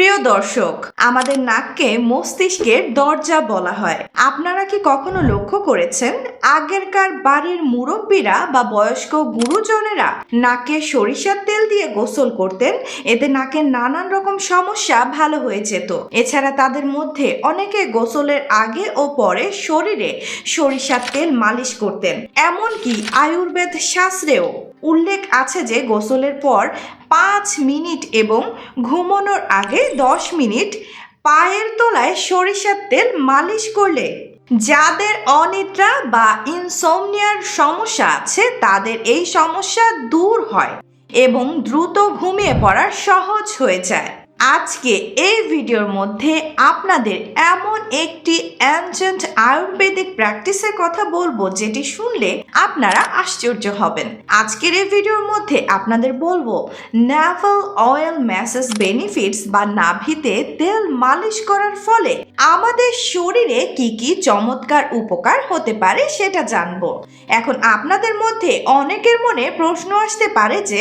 প্রিয় দর্শক, আমাদের নাককে মস্তিষ্কের দরজা বলা হয়। আপনারা কি কখনো লক্ষ্য করেছেন, আগেরকার বাড়ির মুরব্বীরা বা বয়স্ক গুরুজনেরা নাকে সরিষার তেল দিয়ে গোসল করতেন? এতে নাকের নানান রকম সমস্যা ভালো হয়ে যেত। এছাড়া তাদের মধ্যে অনেকে গোসলের আগে ও পরে শরীরে সরিষার তেল মালিশ করতেন। এমনকি আয়ুর্বেদ শাস্ত্রেও উল্লেখ আছে যে গোসলের পর পাঁচ মিনিট এবং ঘুমানোর আগে দশ মিনিট পায়ের তলায় সরিষার তেল মালিশ করলে যাদের অনিদ্রা বা ইনসোমনিয়ার সমস্যা আছে, তাদের এই সমস্যা দূর হয় এবং দ্রুত ঘুমিয়ে পড়া সহজ হয়ে যায়। আজকে এই ভিডিওর মধ্যে আপনাদের এমন একটি অ্যানজেন্ট আয়ুর্বেদিক প্র্যাকটিসের কথা বলব যেটি শুনলে আপনারা আশ্চর্য হবেন। আজকের এই ভিডিওর মধ্যে আপনাদের বলব ন্যাভাল অয়েল ম্যাসেজ বেনিফিটস বা নাভিতে তেল মালিশ করার ফলে আমাদের শরীরে কি কি চমৎকার উপকার হতে পারে সেটা জানব। এখন আপনাদের মধ্যে অনেকের মনে প্রশ্ন আসতে পারে যে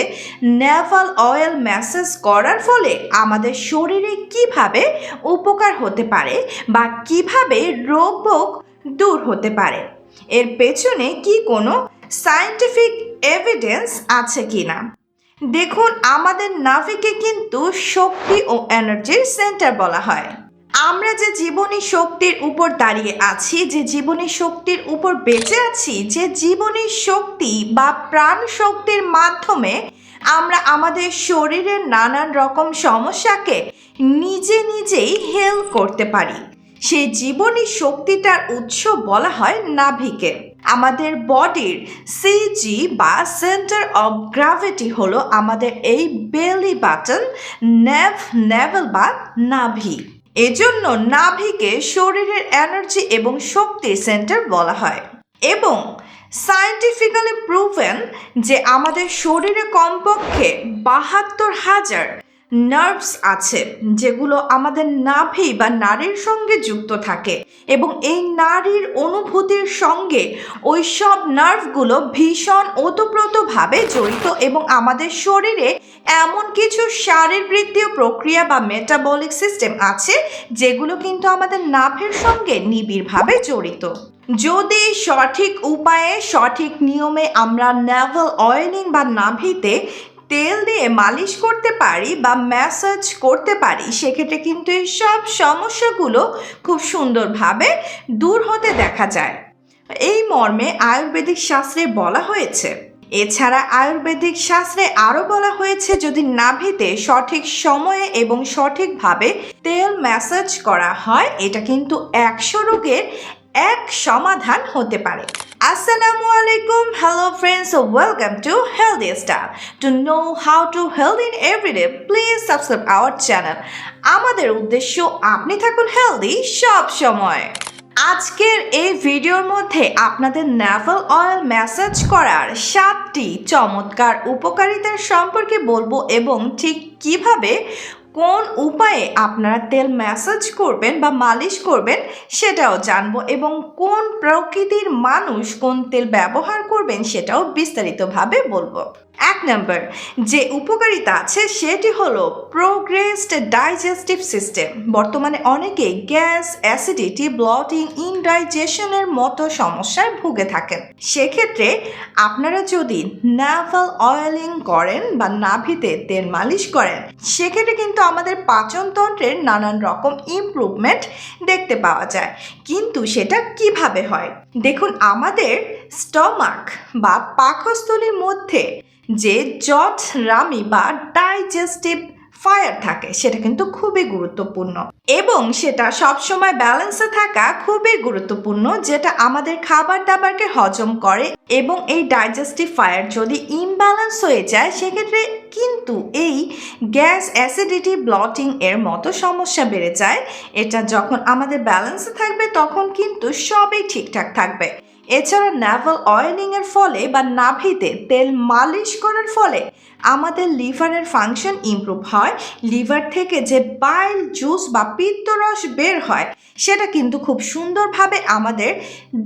ন্যাভাল অয়েল ম্যাসেজ করার ফলে আমাদের শরীরে কীভাবে উপকার হতে পারে বা কীভাবে রোগ ভোগ দূর হতে পারে? এর পেছনে কি কোনো সায়েন্টিফিক এভিডেন্স আছে কিনা? দেখুন, আমাদের নাভিকে কিন্তু শক্তি ও এনার্জির সেন্টার বলা হয়। আমরা যে জীবনী শক্তির উপর দাঁড়িয়ে আছি, যে জীবনী শক্তির উপর বেঁচে আছি, যে জীবনী শক্তি বা প্রাণ শক্তির মাধ্যমে আমরা আমাদের শরীরের নানান রকম সমস্যাকে নিজে নিজেই হেল করতে পারি। সেই জীবনী শক্তিটার উৎস বলা হয় নাভিকে। আমাদের বডির সিজি বা সেন্টার অফ গ্র্যাভিটি হলো আমাদের এই বেলি বাটন নেভ নেভেল বা নাভি। এজন্য নাভিকে শরীরের এনার্জি এবং শক্তির সেন্টার বলা হয়। এবং সায়েন্টিফিক্যালি প্রুভেন যে আমাদের শরীরে কমপক্ষে বাহাত্তর হাজার নার্ভস আছে, যেগুলো আমাদের নাভি বা নারীর সঙ্গে যুক্ত থাকে এবং এই নারীর অনুভূতির সঙ্গে ওই সব নার্ভগুলো ভীষণ ওতপ্রোতভাবে জড়িত এবং আমাদের শরীরে এমন কিছু শারীরবৃত্তীয় প্রক্রিয়া বা মেটাবলিক সিস্টেম আছে, যেগুলো কিন্তু আমাদের নাভের সঙ্গে নিবিড়ভাবে জড়িত। যদি সঠিক উপায়ে, সঠিক নিয়মে আমরা ন্যাভেল অয়েলিং বা নাভিতে তেল দিয়ে মালিশ করতে পারি বা ম্যাসাজ করতে পারি, সেক্ষেত্রে কিন্তু এই সব সমস্যাগুলো খুব সুন্দরভাবে দূর হতে দেখা যায়। এই মর্মে আয়ুর্বেদিক শাস্ত্রে বলা হয়েছে। এছাড়া আয়ুর্বেদিক শাস্ত্রে আরও বলা হয়েছে, যদি নাভিতে সঠিক সময়ে এবং সঠিকভাবে তেল ম্যাসাজ করা হয়, এটা কিন্তু একশো রোগের এক সমাধান হতে পারে। আসসালামু আলাইকুম hello friends welcome to healthy star to know how to healthy in everyday please subscribe our channel আমাদের উদ্দেশ্য, আপনি থাকুন হেলদি সব সময়। আজকের এই ভিডিওর মধ্যে আপনাদের ন্যাভেল অয়েল ম্যাসাজ করার সাতটি চমৎকার উপকারিতার সম্পর্কে বলব এবং ঠিক কীভাবে কোন উপায়ে আপনারা তেল ম্যাসাজ করবেন বা মালিশ করবেন সেটাও জানব এবং কোন প্রকৃতির মানুষ কোন তেল ব্যবহার করবেন সেটাও বিস্তারিতভাবে বলব। এক নম্বর, যে উপকারিতা আছে সেটি হলো প্রোগ্রেসড ডাইজেস্টিভ সিস্টেম বর্তমানে অনেকে গ্যাস অ্যাসিডিটি ব্লটিং ইনডাইজেশনের মতো সমস্যায় ভুগে থাকেন। সেক্ষেত্রে আপনারা যদি নাভাল অয়েলিং করেন বা নাভিতে তেল মালিশ করেন, সেক্ষেত্রে কিন্তু আমাদের পাচনতন্ত্রের নানান রকম ইমপ্রুভমেন্ট দেখতে পাওয়া যায়। কিন্তু সেটা কীভাবে হয়? দেখুন, আমাদের স্টমাক বা পাকস্থলীর মধ্যে যে জট, রামি বা ডাইজেস্টিভ ফায়ার থাকে, সেটা কিন্তু খুবই গুরুত্বপূর্ণ। এবং সেটা সবসময় ব্যালেন্সে থাকা খুবই গুরুত্বপূর্ণ, যেটা আমাদের খাবার দাবারকে হজম করে এবং এই ডাইজেস্টিভ ফায়ার যদি ইমব্যালেন্স হয়ে যায়, সেক্ষেত্রে কিন্তু এই গ্যাস অ্যাসিডিটি ব্লটিং এর মতো সমস্যা বেড়ে যায়। এটা যখন আমাদের ব্যালেন্সে থাকবে, তখন কিন্তু সবই ঠিকঠাক থাকবে। এছাড়া নাভাল অয়েলিং এর ফলে বা নাভিতে তেল মালিশ করার ফলে আমাদের লিভারের ফাংশন ইমপ্রুভ হয়। লিভার থেকে যে বাইল জুস বা পিত্তরস বের হয়, সেটা কিন্তু খুব সুন্দরভাবে আমাদের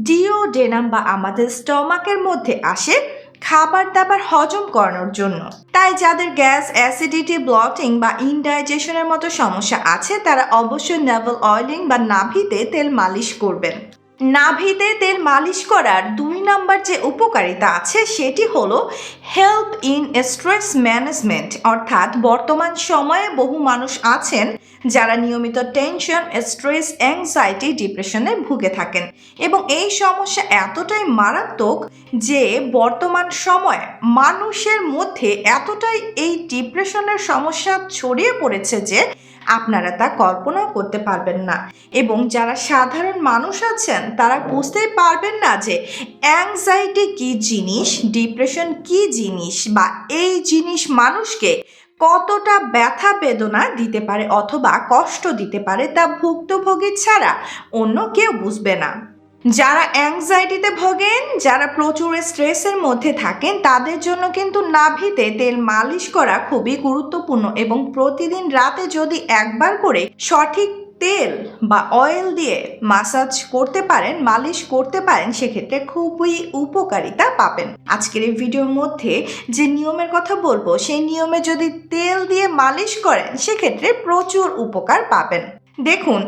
ডিওডেনাম বা আমাদের স্টমাকের মধ্যে আসে খাবার দাবার হজম করানোর জন্য। তাই যাদের গ্যাস অ্যাসিডিটি ব্লটিং বা ইনডাইজেশনের মতো সমস্যা আছে, তারা অবশ্যই নেভেল অয়েলিং বা নাভিতে তেল মালিশ করবেন। নাভিতে তেল মালিশ করার দুই নাম্বার যে উপকারিতা আছে সেটি হলো হেল্প ইন স্ট্রেস ম্যানেজমেন্ট অর্থাৎ বর্তমান সময়ে বহু মানুষ আছেন যারা নিয়মিত টেনশন স্ট্রেস অ্যাংজাইটি ডিপ্রেশনে ভুগে থাকেন। এবং এই সমস্যা এতটাই মারাত্মক যে বর্তমান সময়ে মানুষের মধ্যে এতটাই এই ডিপ্রেশনের সমস্যা ছড়িয়ে পড়েছে যে আপনারা তা কল্পনাও করতে পারবেন না। এবং যারা সাধারণ মানুষ আছেন, তারা বুঝতেই পারবেন না যে অ্যাংজাইটি কি জিনিস ডিপ্রেশন কি জিনিস বা এই জিনিস মানুষকে কতটা ব্যথা বেদনা দিতে পারে অথবা কষ্ট দিতে পারে তা ভুক্তভোগী ছাড়া অন্য কেউ বুঝবে না। যারা অ্যাংজাইটিতে ভোগেন, যারা প্রচুর স্ট্রেসের মধ্যে থাকেন, তাদের জন্য কিন্তু নাভিতে তেল মালিশ করা খুবই গুরুত্বপূর্ণ এবং প্রতিদিন রাতে যদি একবার করে সঠিক তেল বা অয়েল দিয়ে মাসাজ করতে পারেন, মালিশ করতে পারেন, সেক্ষেত্রে খুবই উপকারিতা পাবেন। আজকের এই ভিডিওর মধ্যে যে নিয়মের কথা বলব, সেই নিয়মে যদি তেল দিয়ে মালিশ করেন, সেক্ষেত্রে প্রচুর উপকার পাবেন। দেখুন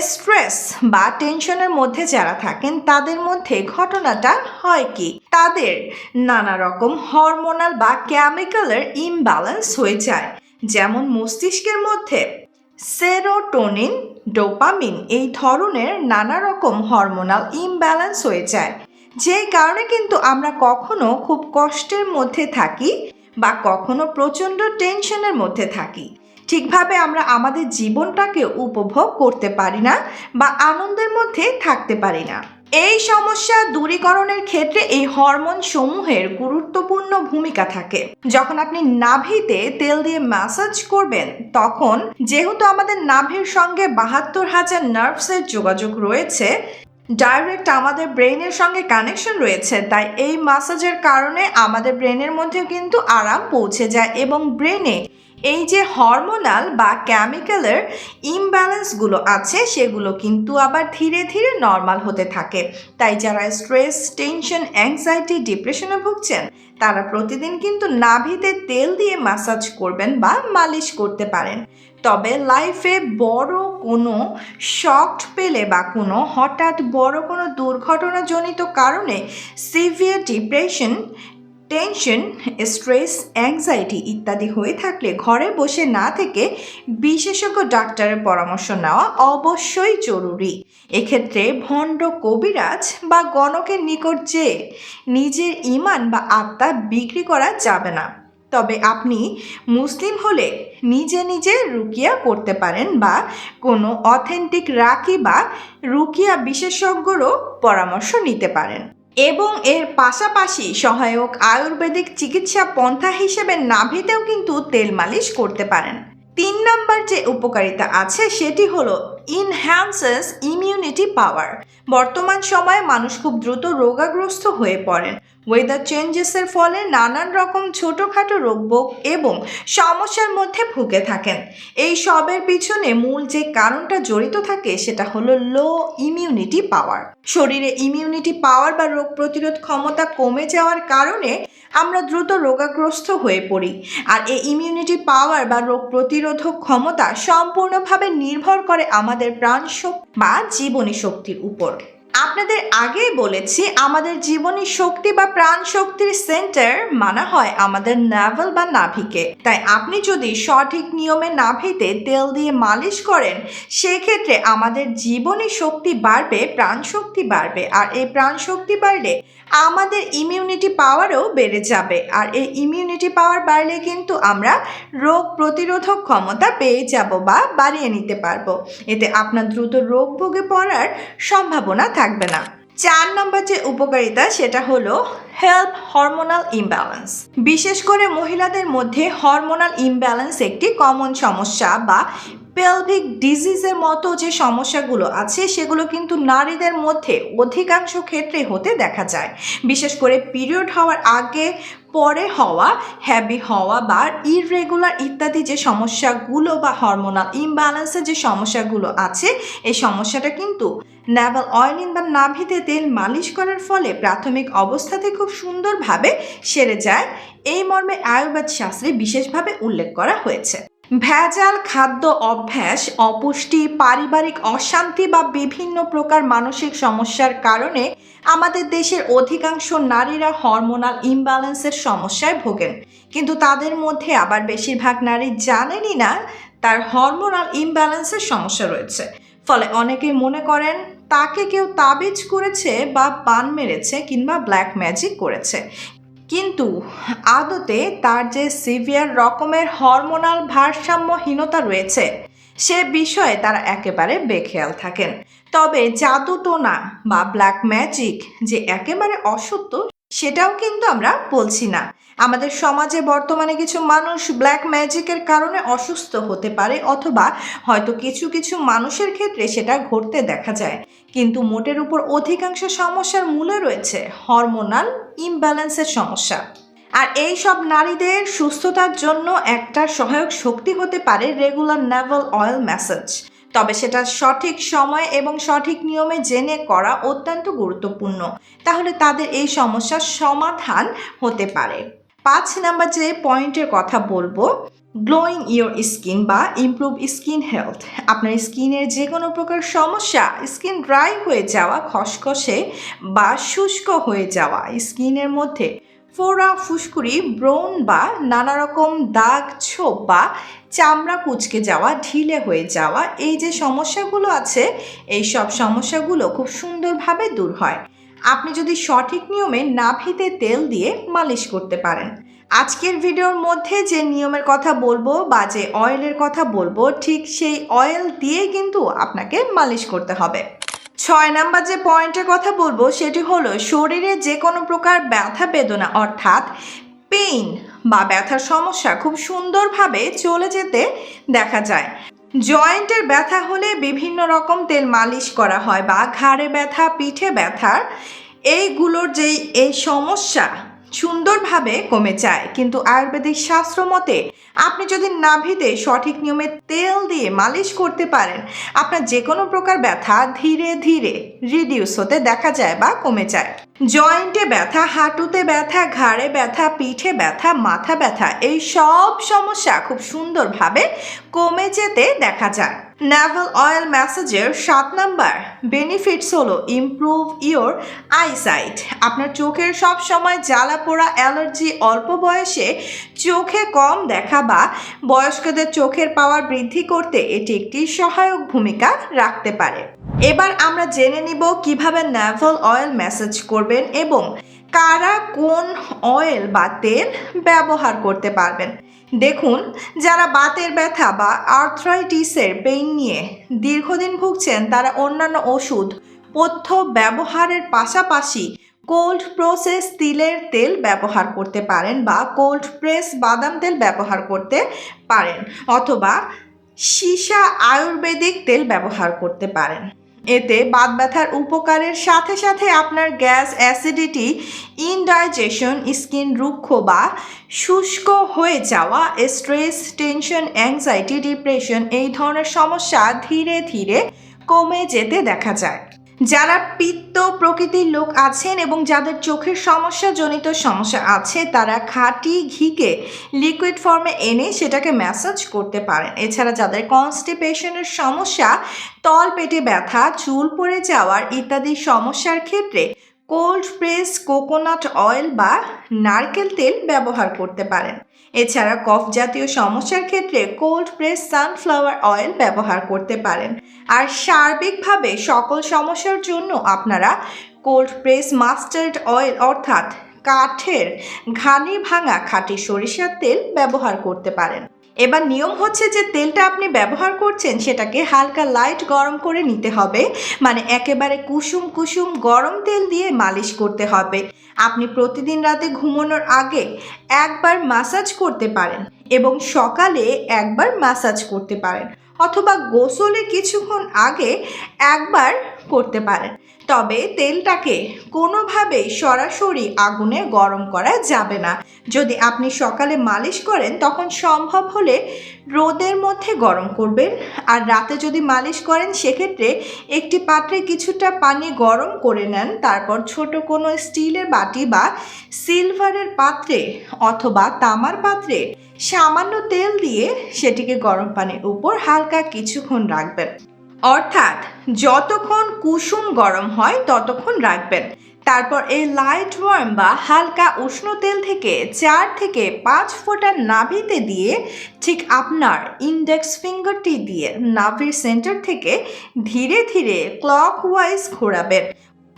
স্ট্রেস বা টেনশনের মধ্যে যারা থাকেন, তাদের মধ্যে ঘটনাটা হয় কি? তাদের নানা রকম হরমোনাল বা কেমিক্যালের ইমব্যালেন্স হয়ে যায়। যেমন মস্তিষ্কের মধ্যে সেরোটোনিন ডোপামিন এই ধরনের নানা রকম হরমোনাল ইমব্যালেন্স হয়ে যায়। যে কারণে কিন্তু আমরা কখনো খুব কষ্টের মধ্যে থাকি বা কখনো প্রচণ্ড টেনশনের মধ্যে থাকি। ঠিকভাবে আমরা আমাদের জীবনটাকে উপভোগ করতে পারি না বা আনন্দের মধ্যে থাকতে পারি না। এই সমস্যা দূরীকরণের ক্ষেত্রে এই হরমোন সমূহের গুরুত্বপূর্ণ ভূমিকা থাকে। যখন আপনি নাভিতে তেল দিয়ে ম্যাসাজ করবেন, তখন যেহেতু আমাদের নাভির সঙ্গে বাহাত্তর হাজার নার্ভসের যোগাযোগ রয়েছে ডাইরেক্ট আমাদের ব্রেনের সঙ্গে কানেকশন রয়েছে, তাই এই ম্যাসাজের কারণে আমাদের ব্রেনের মধ্যেও কিন্তু আরাম পৌঁছে যায় এবং ব্রেনে এই যে হরমোনাল বা কেমিক্যালের ইমব্যালেন্সগুলো আছে, সেগুলো কিন্তু আবার ধীরে ধীরে নর্মাল হতে থাকে। তাই যারা স্ট্রেস টেনশন অ্যাংজাইটি ডিপ্রেশনে ভুগছেন, তারা প্রতিদিন কিন্তু নাভিতে তেল দিয়ে মাসাজ করবেন বা মালিশ করতে পারেন। তবে লাইফে বড় কোনো শক্ট পেলে বা কোনো হঠাৎ বড় কোনো দুর্ঘটনাজনিত কারণে severe depression tension, stress, anxiety ইত্যাদি হয়ে থাকলে ঘরে বসে না থেকে বিশেষজ্ঞ ডাক্তারের পরামর্শ নেওয়া অবশ্যই জরুরি। এক্ষেত্রে ভণ্ড কবিরাজ বা গণকের নিকট যে নিজের ইমান বা আত্মা বিক্রি করা যাবে না। তবে আপনি মুসলিম হলে নিজে নিজে রুকিয়া করতে পারেন বা কোনো অথেন্টিক রাখি বা রুকিয়া বিশেষজ্ঞরও পরামর্শ নিতে পারেন। এবং এর পাশাপাশি সহায়ক আয়ুর্বেদিক চিকিৎসা পন্থা হিসেবে নাভিতেও কিন্তু তেল মালিশ করতে পারেন। তিন নম্বর যে উপকারিতা আছে সেটি হলো ইনহ্যান্সেস ইমিউনিটি পাওয়ার বর্তমান সময়ে মানুষ খুব দ্রুত রোগাগ্রস্ত হয়ে পড়েন। ওয়েদার চেঞ্জেসের ফলে নানান রকম ছোটোখাটো রোগবোগ এবং সমস্যার মধ্যে ভুগে থাকেন। এই সবের পিছনে মূল যে কারণটা জড়িত থাকে সেটা হলো লো ইমিউনিটি পাওয়ার শরীরে ইমিউনিটি পাওয়ার বা রোগ প্রতিরোধ ক্ষমতা কমে যাওয়ার কারণে আমরা দ্রুত রোগাগ্রস্ত হয়ে পড়ি। আর এই ইমিউনিটি পাওয়ার বা রোগ প্রতিরোধক ক্ষমতা সম্পূর্ণভাবে নির্ভর করে আমাদের প্রাণ শক্তি বা জীবনী শক্তির উপর। আপনাদের আগেই বলেছি, আমাদের জীবনী শক্তি বা প্রাণ শক্তির সেন্টার মানা হয় আমাদের নাভেল বা নাভিকে। তাই আপনি যদি সঠিক নিয়মে নাভিতে তেল দিয়ে মালিশ করেন, সেক্ষেত্রে আমাদের জীবনী শক্তি বাড়বে, প্রাণ শক্তি বাড়বে। আর এই প্রাণ শক্তি বাড়লে আমাদের ইমিউনিটি পাওয়ারও বেড়ে যাবে। আর এই ইমিউনিটি পাওয়ার বাড়লে কিন্তু আমরা রোগ প্রতিরোধক ক্ষমতা পেয়ে যাব বা বাড়িয়ে নিতে পারব। এতে আপনার দ্রুত রোগ ভোগে পড়ার সম্ভাবনা থাকবে না। চার নম্বর যে উপকারিতা, সেটা হলো হেলথ হরমোনাল ইমব্যালেন্স বিশেষ করে মহিলাদের মধ্যে হরমোনাল ইমব্যালেন্স একটি কমন সমস্যা বা পেলভিক ডিজিজের মতো যে সমস্যাগুলো আছে, সেগুলো কিন্তু নারীদের মধ্যে অধিকাংশ ক্ষেত্রে হতে দেখা যায়। বিশেষ করে পিরিয়ড হওয়ার আগে, পরে হওয়া, হ্যাবি হওয়া বা ইররেগুলার ইত্যাদি যে সমস্যাগুলো বা হরমোনাল ইমব্যালেন্সের যে সমস্যাগুলো আছে, এই সমস্যাটা কিন্তু ন্যাভাল অয়েলিং বা নাভিতে তেল মালিশ করার ফলে প্রাথমিক অবস্থাতে খুব সুন্দরভাবে সেরে যায়। এই মর্মে আয়ুর্বেদ শাস্ত্রে বিশেষভাবে উল্লেখ করা হয়েছে। ভেজাল খাদ্য অভ্যাস, অপুষ্টি, পারিবারিক অশান্তি বা বিভিন্ন প্রকার মানসিক সমস্যার কারণে আমাদের দেশের অধিকাংশ নারীরা হরমোনাল ইমব্যালেন্সের সমস্যায় ভোগেন। কিন্তু তাদের মধ্যে আবার বেশিরভাগ নারী জানেনই না তার হরমোনাল ইমব্যালেন্সের সমস্যা রয়েছে। ফলে অনেকেই মনে করেন, তাকে কেউ তাবিজ করেছে বা পান মেরেছে কিংবা ব্ল্যাক ম্যাজিক করেছে। কিন্তু আদতে তার যে সিভিয়ার রকমের হরমোনাল ভারসাম্যহীনতা রয়েছে, সে বিষয়ে তারা একেবারে বেখেয়াল থাকেন। তবে জাদু টোনা বা ব্ল্যাক ম্যাজিক যে একেবারে অসত্য সেটাও কিন্তু আমরা বলছি না। আমাদের সমাজে বর্তমানে কিছু মানুষ ব্ল্যাক ম্যাজিকের কারণে অসুস্থ হতে পারে অথবা হয়তো কিছু কিছু মানুষের ক্ষেত্রে সেটা ঘটতে দেখা যায়। কিন্তু মোটের উপর অধিকাংশ সমস্যার মূলে রয়েছে হরমোনাল ইমব্যালেন্সের সমস্যা। আর এই সব নারীদের সুস্থতার জন্য একটা সহায়ক শক্তি হতে পারে রেগুলার নেভাল অয়েল ম্যাসাজ তবে সেটা সঠিক সময় এবং সঠিক নিয়মে জেনে করা অত্যন্ত গুরুত্বপূর্ণ। তাহলে তাদের এই সমস্যার সমাধান হতে পারে। পাঁচ নাম্বার যে পয়েন্টের কথা বলব গ্লোয়িং ইওর স্কিন বা ইমপ্রুভ স্কিন হেলথ আপনার স্কিনের যে কোনো প্রকার সমস্যা, স্কিন ড্রাই হয়ে যাওয়া, খসখসে বা শুষ্ক হয়ে যাওয়া, স্কিনের মধ্যে ফোড়া, ফুসকুড়ি, ব্রণ বা নানা রকম দাগ, ছোপ বা চামড়া কুচকে যাওয়া, ঢিলে হয়ে যাওয়া এই যে সমস্যাগুলো আছে, এই সব সমস্যাগুলো খুব সুন্দরভাবে দূর হয়। আপনি যদি সঠিক নিয়মে নাভিতে তেল দিয়ে মালিশ করতে পারেন। আজকের ভিডিওর মধ্যে যে নিয়মের কথা বলব বা যে অয়েলের কথা বলব, ঠিক সেই অয়েল দিয়ে কিন্তু আপনাকে মালিশ করতে হবে। ছয় নাম্বার যে পয়েন্টের কথা বলব, সেটি হলো শরীরে যে কোনো প্রকার ব্যথা বেদনা, অর্থাৎ পেইন বা ব্যথার সমস্যা খুব সুন্দরভাবে চলে যেতে দেখা যায়। জয়েন্টের ব্যথা হলে বিভিন্ন রকম তেল মালিশ করা হয় বা ঘাড়ে ব্যথা, পিঠে ব্যথার এইগুলোর যেই, এই সমস্যা সুন্দরভাবে কমে যায়। কিন্তু আয়ুর্বেদিক শাস্ত্র মতে, আপনি যদি নাভিতে সঠিক নিয়মে তেল দিয়ে মালিশ করতে পারেন, আপনার যে কোনো প্রকার ব্যথা ধীরে ধীরে রিডিউস হতে দেখা যায় বা কমে যায়। জয়েন্টে ব্যথা, হাঁটুতে ব্যথা, ঘাড়ে ব্যথা, পিঠে ব্যথা, মাথা ব্যথা, এই সব সমস্যা খুব সুন্দরভাবে কমে যেতে দেখা যায়। নাভাল অয়েল ম্যাসেজের সাত নাম্বার বেনিফিটস হলো ইমপ্রুভ ইওর আইসাইট আপনার চোখের সব সময় জ্বালা পোড়া অ্যালার্জি অল্প বয়সে চোখে কম দেখা বা বয়স্কদের চোখের পাওয়ার বৃদ্ধি করতে এটি একটি সহায়ক ভূমিকা রাখতে পারে। এবার আমরা জেনে নিব কীভাবে ন্যাভাল অয়েল ম্যাসেজ করবেন এবং কারা কোন অয়েল বা তেল ব্যবহার করতে পারবেন? দেখুন, যারা বাতের ব্যথা বা আর্থ্রাইটিসের পেইন নিয়ে দীর্ঘদিন ভুগছেন, তারা অন্যান্য ওষুধ, পথ্য ব্যবহারের পাশাপাশি কোল্ড প্রসেস তিলের তেল ব্যবহার করতে পারেন বা কোল্ড প্রেস বাদাম তেল ব্যবহার করতে পারেন, অথবা সীসা আয়ুর্বেদিক তেল ব্যবহার করতে পারেন। এতে বাত ব্যথার উপকারের সাথে সাথে আপনার গ্যাস অ্যাসিডিটি, ইনডাইজেশন, স্কিন রুক্ষ বা শুষ্ক হয়ে যাওয়া, স্ট্রেস, টেনশন, অ্যাংজাইটি, ডিপ্রেশন এই ধরনের সমস্যা ধীরে ধীরে কমে যেতে দেখা যায়। যারা পিত্ত প্রকৃতির লোক আছেন এবং যাদের চোখের সমস্যা জনিত সমস্যা আছে, তারা খাঁটি ঘিকে লিকুইড ফর্মে এনে সেটাকে ম্যাসাজ করতে পারেন। এছাড়া যাদের কনস্টিপেশনের সমস্যা তল পেটে ব্যথা, চুল পড়ে যাওয়ার ইত্যাদি সমস্যার ক্ষেত্রে কোল্ড প্রেস, কোকোনাট অয়েল বা নারকেল তেল ব্যবহার করতে পারেন। এছাড়া কফ জাতীয় সমস্যার ক্ষেত্রে কোল্ড প্রেস, সানফ্লাওয়ার অয়েল ব্যবহার করতে পারেন। আর সার্বিকভাবে সকল সমস্যার জন্য আপনারা কোল্ড প্রেস, মাস্টার্ড অয়েল অর্থাৎ কাঠের ঘানি ভাঙা খাঁটি সরিষার তেল ব্যবহার করতে পারেন। এবার নিয়ম হচ্ছে যে তেলটা আপনি ব্যবহার করছেন সেটাকে হালকা লাইট গরম করে নিতে হবে। মানে একেবারে কুসুম কুসুম গরম তেল দিয়ে মালিশ করতে হবে। আপনি প্রতিদিন রাতে ঘুমানোর আগে একবার মাসাজ করতে পারেন এবং সকালে একবার মাসাজ করতে পারেন। অথবা গোসলে কিছুক্ষণ আগে একবার করতে পারেন। তবে তেলটাকে কোনোভাবেই সরাসরি আগুনে গরম করা যাবে না। যদি আপনি সকালে মালিশ করেন, তখন সম্ভব হলে রোদের মধ্যে গরম করবেন। আর রাতে যদি মালিশ করেন, সেক্ষেত্রে একটি পাত্রে কিছুটা পানি গরম করে নেন। তারপর ছোট কোনো স্টিলের বাটি বা সিলভারের পাত্রে অথবা তামার পাত্রে সামান্য তেল দিয়ে সেটিকে গরম পানির উপর হালকা কিছুক্ষণ রাখবেন। অর্থাৎ যতক্ষণ কুসুম গরম হয়, ততক্ষণ রাখবেন। তারপর এই লাইট ওয়ার্ম বা হালকা উষ্ণ তেল থেকে চার থেকে পাঁচ ফোঁটা নাভিতে দিয়ে ঠিক আপনার ইন্ডেক্স ফিঙ্গারটি দিয়ে নাভির সেন্টার থেকে ধীরে ধীরে ক্লক ক্লকওয়াইজ ঘোরাবেন।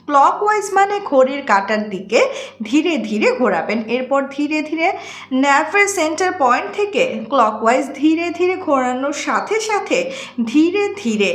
ক্লকওয়াইজ মানে ঘড়ির কাটার দিকে ধীরে ধীরে ঘোরাবেন। এরপর ধীরে ধীরে ন্যাফের সেন্টার পয়েন্ট থেকে ক্লক ওয়াইজ ধীরে ধীরে ঘোরানোর সাথে সাথে ধীরে ধীরে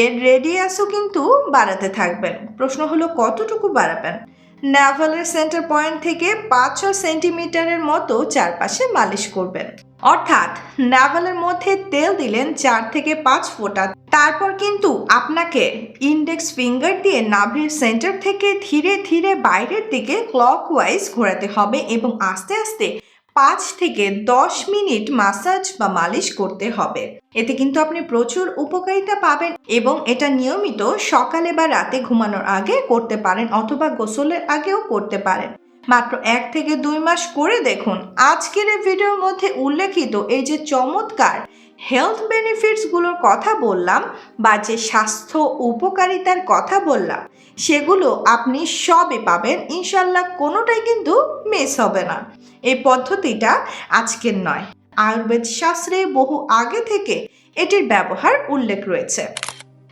এর রেডিয়াসও কিন্তু বাড়াতে থাকবেন। প্রশ্ন হলো কতটুকু বাড়াবেন? ন্যাভেলের সেন্টার পয়েন্ট থেকে পাঁচ ছ সেন্টিমিটারের মতো চারপাশে মালিশ করবেন। অর্থাৎ নাভালের মধ্যে তেল দিলেন চার থেকে পাঁচ ফোঁটা। তারপর কিন্তু আপনাকে ইন্ডেক্স ফিঙ্গার দিয়ে নাভির সেন্টার থেকে ধীরে ধীরে বাইরের দিকে ক্লক ওয়াইজ ঘোরাতে হবে এবং আস্তে আস্তে পাঁচ থেকে দশ মিনিট মাসাজ বা মালিশ করতে হবে। এতে কিন্তু আপনি প্রচুর উপকারিতা পাবেন এবং এটা নিয়মিত সকালে বা রাতে ঘুমানোর আগে করতে পারেন অথবা গোসলের আগেও করতে পারেন। মাত্র এক থেকে দুই মাস করে দেখুন। আজকের এই ভিডিওর মধ্যে উল্লেখিত এই যে চমৎকার হেলথ বেনিফিটসগুলোর কথা বললাম বা যে স্বাস্থ্য উপকারিতার কথা বললাম, সেগুলো আপনি সবই পাবেন। ইনশাল্লাহ কোনোটাই কিন্তু মিস হবে না। এই পদ্ধতিটা আজকের নয়। আয়ুর্বেদ শাস্ত্রে বহু আগে থেকে এটির ব্যবহার উল্লেখ রয়েছে।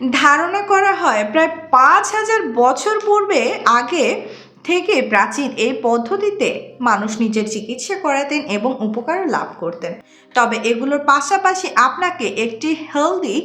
ধারণা করা হয় প্রায় পাঁচ হাজার বছর পূর্বে আগে থেকে প্রাচীন এই পদ্ধতিতে মানুষ নিজের চিকিৎসা করাতেন এবং উপকার লাভ করতেন। তবে এগুলোর পাশাপাশি আপনাকে একটি হেলদি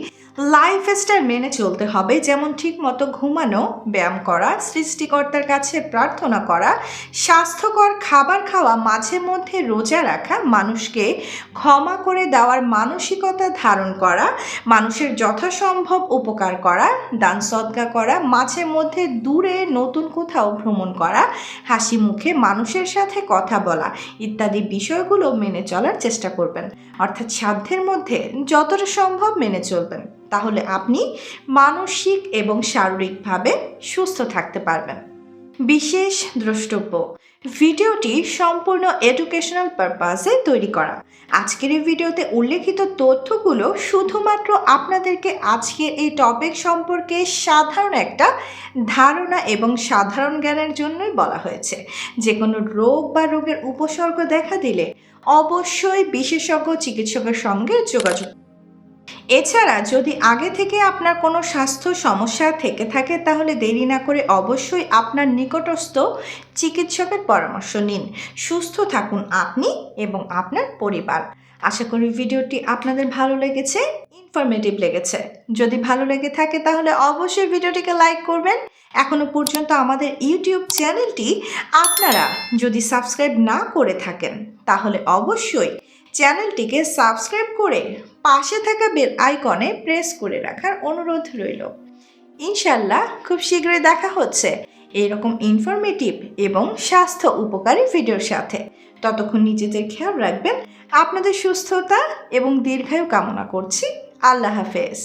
লাইফস্টাইল মেনে চলতে হবে, যেমন ঠিক মতো ঘুমানো, ব্যায়াম করা, সৃষ্টিকর্তার কাছে প্রার্থনা করা, স্বাস্থ্যকর খাবার খাওয়া, মাঝে মধ্যে রোজা রাখা, মানুষকে ক্ষমা করে দেওয়ার মানসিকতা ধারণ করা, মানুষের যথাসম্ভব উপকার করা, দান সদ্গা করা, মাঝে মধ্যে দূরে নতুন কোথাও ভ্রমণ করা, হাসি মুখে মানুষের সাথে কথা বলা ইত্যাদি বিষয়গুলো মেনে চলার চেষ্টা করবেন। অর্থাৎ সাধ্যের মধ্যে যতটা সম্ভব মেনে চলবেন। তাহলে আপনি মানসিক এবং শারীরিকভাবে সুস্থ থাকতে পারবেন। বিশেষ দ্রষ্টব্য, ভিডিওটি সম্পূর্ণ এডুকেশনাল পারপাসে তৈরি করা। আজকের এই ভিডিওতে উল্লেখিত তথ্যগুলো শুধুমাত্র আপনাদেরকে আজকের এই টপিক সম্পর্কে সাধারণ একটা ধারণা এবং সাধারণ জ্ঞানের জন্যই বলা হয়েছে। যে কোনো রোগ বা রোগের উপসর্গ দেখা দিলে অবশ্যই বিশেষজ্ঞ চিকিৎসকের সঙ্গে যোগাযোগ এছাড়া যদি আগে থেকে আপনার কোনো স্বাস্থ্য সমস্যা থেকে থাকে, তাহলে দেরি না করে অবশ্যই আপনার নিকটস্থ চিকিৎসকের পরামর্শ নিন। সুস্থ থাকুন আপনি এবং আপনার পরিবার। আশা করি ভিডিওটি আপনাদের ভালো লেগেছে ইনফরমেটিভ লেগেছে। যদি ভালো লেগে থাকে, তাহলে অবশ্যই ভিডিওটিকে লাইক করবেন। এখনও পর্যন্ত আমাদের ইউটিউব চ্যানেলটি আপনারা যদি সাবস্ক্রাইব না করে থাকেন, তাহলে অবশ্যই চ্যানেলটিকে সাবস্ক্রাইব করে পাশে থাকা বেল আইকনে প্রেস করে রাখার অনুরোধ রইল। ইনশাল্লাহ খুব শীঘ্রই দেখা হচ্ছে এইরকম ইনফরমেটিভ এবং স্বাস্থ্য উপকারী ভিডিওর সাথে। ততক্ষণ নিজেদের খেয়াল রাখবেন। আপনাদের সুস্থতা এবং দীর্ঘায়ু কামনা করছি। আল্লাহ হাফেজ।